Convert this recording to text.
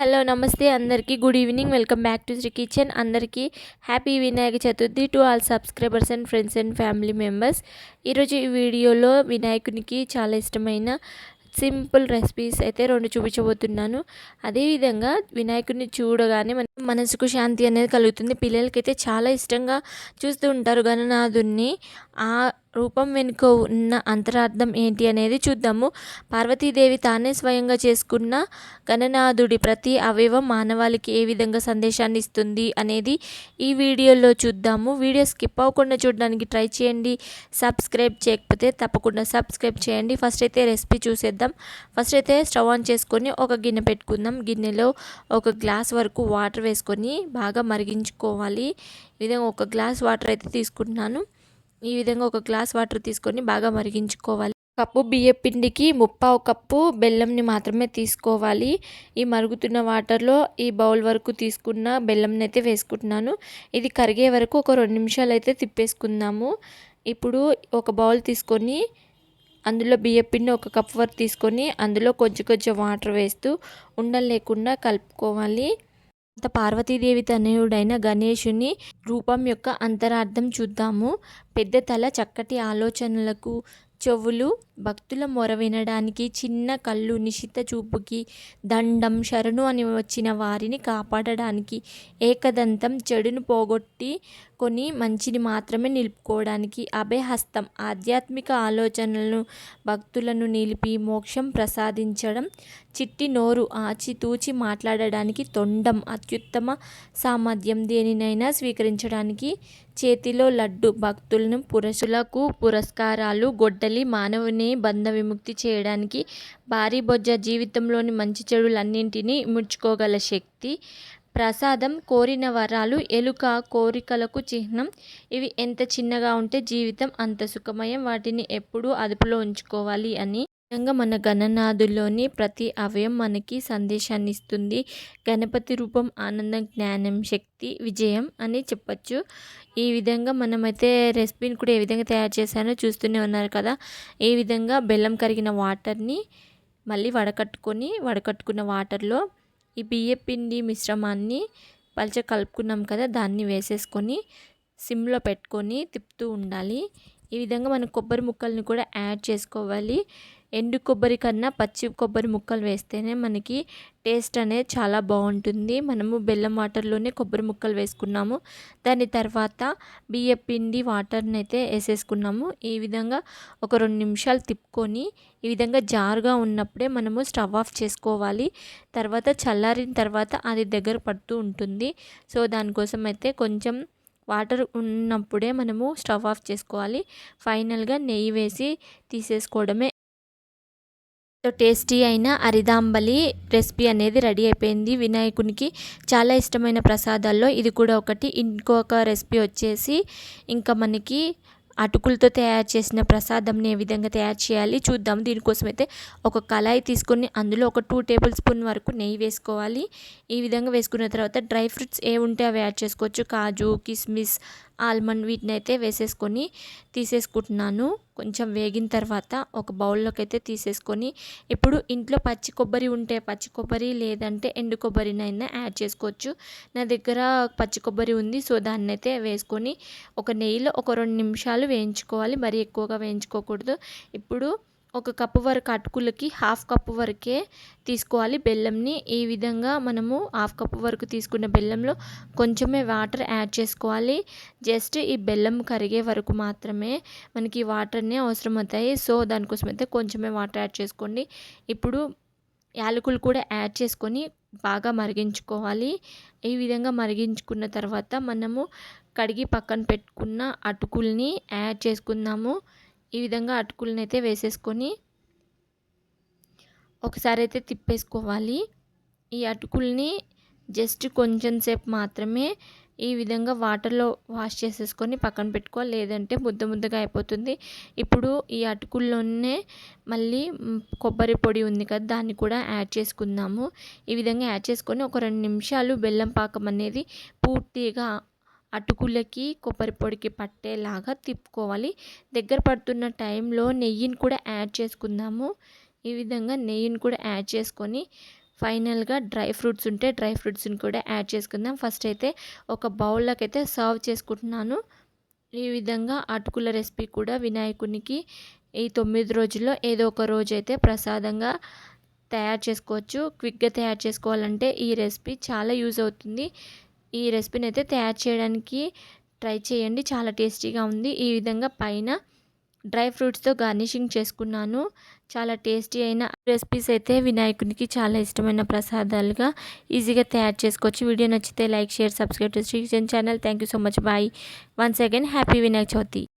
Hello నమస్తే అందరికీ. Good evening. Welcome back to Sri kitchen. అందరికీ happy Vinayaka Chaturthi to all subscribers and friends and family members. ఈరోజు ఈ వీడియోలో వినాయకునికి చాలా ఇష్టమైన సింపుల్ రెసిపీస్ అయితే రెండు చూపించబోతున్నాను. అదేవిధంగా వినాయకుడిని చూడగానే మన మనసుకు శాంతి అనేది కలుగుతుంది. పిల్లలకైతే చాలా ఇష్టంగా చూస్తూ ఉంటారు గణనాథుని ఆ రూపం వెనుక ఉన్న అంతరార్థం ఏంటి అనేది చూద్దాము. పార్వతీదేవి తానే స్వయంగా చేసుకున్న గణనాథుడి ప్రతి అవయవం మానవాళికి ఏ విధంగా సందేశాన్ని ఇస్తుంది అనేది ఈ వీడియోలో చూద్దాము. వీడియో స్కిప్ అవ్వకుండా చూడడానికి ట్రై చేయండి. సబ్స్క్రైబ్ చేయకపోతే తప్పకుండా సబ్స్క్రైబ్ చేయండి. ఫస్ట్ అయితే రెసిపీ చూసేద్దాం. ఫస్ట్ అయితే స్టవ్ ఆన్ చేసుకొని ఒక గిన్నె పెట్టుకుందాం. గిన్నెలో ఒక గ్లాస్ వరకు వాటర్ వేసుకొని బాగా మరిగించుకోవాలి. ఈ విధంగా ఒక గ్లాస్ వాటర్ అయితే తీసుకుంటున్నాను. ఈ విధంగా ఒక గ్లాస్ వాటర్ తీసుకొని బాగా మరిగించుకోవాలి. కప్పు బియ్యం పిండికి ముప్పావు కప్పు బెల్లంని మాత్రమే తీసుకోవాలి. ఈ మరుగుతున్న వాటర్లో ఈ బౌల్ వరకు తీసుకున్న బెల్లంని అయితే వేసుకుంటున్నాను. ఇది కరిగే వరకు ఒక రెండు నిమిషాలు అయితే తిప్పేసుకుందాము. ఇప్పుడు ఒక బౌల్ తీసుకొని అందులో బియ్యం పిండి ఒక కప్ వరకు తీసుకొని అందులో కొంచెం కొంచెం వాటర్ వేస్తూ ఉండలు లేకుండా కలుపుకోవాలి. పార్వతీదేవి తనయుడైన గణేషుని రూపం యొక్క అంతరార్థం చూద్దాము. పెద్ద తల చక్కటి ఆలోచనలకు చెవులు భక్తుల మొర వినడానికి చిన్న కళ్ళు నిశిత చూపుకి దండం శరణు అని వచ్చిన వారిని కాపాడడానికి ఏకదంతం చెడును పోగొట్టి కొని మంచిని మాత్రమే నిలుపుకోవడానికి అభయహస్తం. ఆధ్యాత్మిక ఆలోచనలను భక్తులను నిలిపి మోక్షం ప్రసాదించడం చిట్టి నోరు ఆచితూచి మాట్లాడడానికి తొండం అత్యుత్తమ సామర్థ్యం దేనినైనా స్వీకరించడానికి చేతిలో లడ్డు భక్తులను పురుషులకు పురస్కారాలు గొడ్డలి మానవుని బంధ విముక్తి చేయడానికి భారీ బొజ్జ జీవితంలోని మంచి చెడులన్నింటినీ ముడుచుకోగల శక్తి ప్రసాదం కోరిన వరాలు ఎలుక కోరికలకు చిహ్నం. ఇవి ఎంత చిన్నగా ఉంటే జీవితం అంత సుఖమయం. వాటిని ఎప్పుడూ అదుపులో ఉంచుకోవాలి అని. నిజంగా మన గణనాథుల్లోని ప్రతి అవయం మనకి సందేశాన్ని ఇస్తుంది గణపతి రూపం ఆనందం జ్ఞానం శక్తి విజయం అని చెప్పచ్చు. ఈ విధంగా మనమైతే రెసిపీని కూడా ఏ విధంగా తయారు చేశానో చూస్తూనే ఉన్నారు కదా. ఈ విధంగా బెల్లం కరిగిన వాటర్ని మళ్ళీ వడకట్టుకొని వడకట్టుకున్న వాటర్లో ఈ బియ్య పిండి మిశ్రమాన్ని పలచ కలుపుకున్నాం కదా దాన్ని వేసేసుకొని సిమ్లో పెట్టుకొని తిప్పుతూ ఉండాలి. ఈ విధంగా మనం కొబ్బరి ముక్కల్ని కూడా యాడ్ చేసుకోవాలి. ఎండు కొబ్బరి కన్నా పచ్చి కొబ్బరి ముక్కలు వేస్తేనే మనకి టేస్ట్ అనేది చాలా బాగుంటుంది. మనము బెల్లం వాటర్లోనే కొబ్బరి ముక్కలు వేసుకున్నాము. దాని తర్వాత బియ్య పిండి వాటర్ని అయితే వేసేసుకున్నాము. ఈ విధంగా ఒక రెండు నిమిషాలు తిప్పుకొని ఈ విధంగా జారుగా ఉన్నప్పుడే మనము స్టవ్ ఆఫ్ చేసుకోవాలి. తర్వాత చల్లారిన తర్వాత అది దగ్గర పడుతూ ఉంటుంది. సో దానికోసం అయితే కొంచెం వాటర్ ఉన్నప్పుడే మనము స్టవ్ ఆఫ్ చేసుకోవాలి. ఫైనల్గా నెయ్యి వేసి తీసేసుకోవడమే టేస్టీ అయిన అరిదాంబలి రెసిపీ అనేది రెడీ అయిపోయింది. వినాయకునికి చాలా ఇష్టమైన ప్రసాదాల్లో ఇది కూడా ఒకటి. ఇంకొక రెసిపీ వచ్చేసి ఇంకా మనకి అటుకులతో తయారు చేసిన ప్రసాదంని ఏ విధంగా తయారు చేయాలి చూద్దాం. దీనికోసం అయితే ఒక కళాయి తీసుకొని అందులో ఒక టూ టేబుల్ స్పూన్ వరకు నెయ్యి వేసుకోవాలి. ఈ విధంగా వేసుకున్న తర్వాత డ్రై ఫ్రూట్స్ ఏ ఉంటే అవి యాడ్ చేసుకోవచ్చు. కాజు కిస్మిస్ ఆల్మండ్ వీటిని అయితే వేసేసుకొని తీసేసుకుంటున్నాను. కొంచెం వేగిన తర్వాత ఒక బౌల్లోకి అయితే తీసేసుకొని ఇప్పుడు ఇంట్లో పచ్చి కొబ్బరి ఉంటే పచ్చి కొబ్బరి లేదంటే ఎండు కొబ్బరినైనా యాడ్ చేసుకోవచ్చు. నా దగ్గర పచ్చి కొబ్బరి ఉంది సో దాన్ని అయితే వేసుకొని ఒక నెయ్యిలో ఒక రెండు నిమిషాలు వేయించుకోవాలి. మరీ ఎక్కువగా వేయించుకోకూడదు. ఇప్పుడు ఒక కప్పు వరకు అటుకులకి హాఫ్ కప్పు వరకే తీసుకోవాలి బెల్లంని. ఈ విధంగా మనము హాఫ్ కప్పు వరకు తీసుకున్న బెల్లంలో కొంచెమే వాటర్ యాడ్ చేసుకోవాలి. జస్ట్ ఈ బెల్లం కరిగే వరకు మాత్రమే మనకి వాటర్నే అవసరం అవుతాయి సో దానికోసం అయితే కొంచెమే వాటర్ యాడ్ చేసుకోండి. ఇప్పుడు యాలకులు కూడా యాడ్ చేసుకొని బాగా మరిగించుకోవాలి. ఈ విధంగా మరిగించుకున్న తర్వాత మనము కడిగి పక్కన పెట్టుకున్న అటుకుల్ని యాడ్ చేసుకుందాము. ఈ విధంగా అటుకులను అయితే వేసేసుకొని ఒకసారి అయితే తిప్పేసుకోవాలి. ఈ అటుకుల్ని జస్ట్ కొంచెం సేపు మాత్రమే ఈ విధంగా వాటర్లో వాష్ చేసేసుకొని పక్కన పెట్టుకోవాలి. లేదంటే ముద్ద ముద్దగా అయిపోతుంది. ఇప్పుడు ఈ అటుకుల్లోనే మళ్ళీ కొబ్బరి పొడి ఉంది కదా దాన్ని కూడా యాడ్ చేసుకుందాము. ఈ విధంగా యాడ్ చేసుకొని ఒక రెండు నిమిషాలు బెల్లం పాకం అనేది పూర్తిగా అటుకులకి కొబ్బరి పొడికి పట్టేలాగా తిప్పుకోవాలి. దగ్గర పడుతున్న టైంలో నెయ్యిని కూడా యాడ్ చేసుకుందాము. ఈ విధంగా నెయ్యిని కూడా యాడ్ చేసుకొని ఫైనల్గా డ్రై ఫ్రూట్స్ ఉంటే డ్రై ఫ్రూట్స్ని కూడా యాడ్ చేసుకుందాం. ఫస్ట్ అయితే ఒక బౌల్లోకి అయితే సర్వ్ చేసుకుంటున్నాను. ఈ విధంగా అటుకుల రెసిపీ కూడా వినాయకునికి ఈ తొమ్మిది రోజుల్లో ఏదో ఒక రోజు అయితే ప్రసాదంగా తయారు చేసుకోవచ్చు. క్విక్గా తయారు చేసుకోవాలంటే ఈ రెసిపీ చాలా యూజ్ అవుతుంది. ఈ రెసిపీని అయితే తయారు చేయడానికి ట్రై చేయండి. చాలా టేస్టీగా ఉంది. ఈ విధంగా పైన డ్రై ఫ్రూట్స్తో గార్నిషింగ్ చేసుకున్నాను. చాలా టేస్టీ అయిన రెసిపీస్ అయితే వినాయకునికి చాలా ఇష్టమైన ప్రసాదాలుగా ఈజీగా తయారు చేసుకోవచ్చు. వీడియో నచ్చితే like share subscribe to Sri kitchen channel. Thank you so much bye once again happy Vinayaka Chavithi